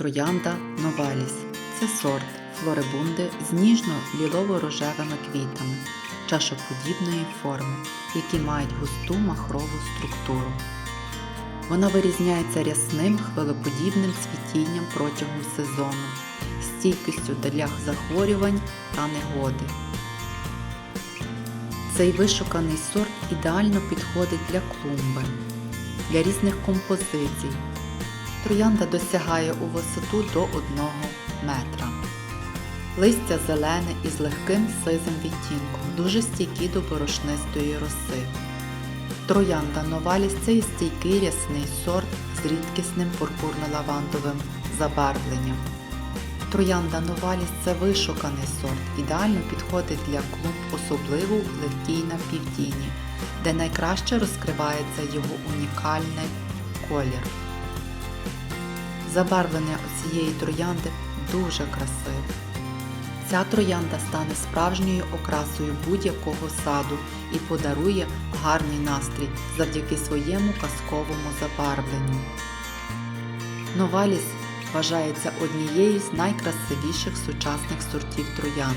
Троянда Новаліс це сорт флорибунди з ніжно-лілово-рожевими квітами чашоподібної форми, які мають густу махрову структуру. Вона вирізняється рясним хвилеподібним цвітінням протягом сезону, стійкістю для захворювань та негоди. Цей вишуканий сорт ідеально підходить для клумби, для різних композицій. Троянда досягає у висоту до 1 метра. Листя зелене із легким сизим відтінком, дуже стійкі до борошнистої роси. Троянда Новаліс це є стійкий рясний сорт з рідкісним пурпурно-лавандовим забарвленням. Троянда Новаліс це вишуканий сорт, ідеально підходить для клумб, особливо в легкій на півдінні, де найкраще розкривається його унікальний колір. Забарвлення цієї троянди дуже красиве. Ця троянда стане справжньою окрасою будь-якого саду і подарує гарний настрій завдяки своєму казковому забарвленню. Новаліс вважається однією з найкрасивіших сучасних сортів троянд.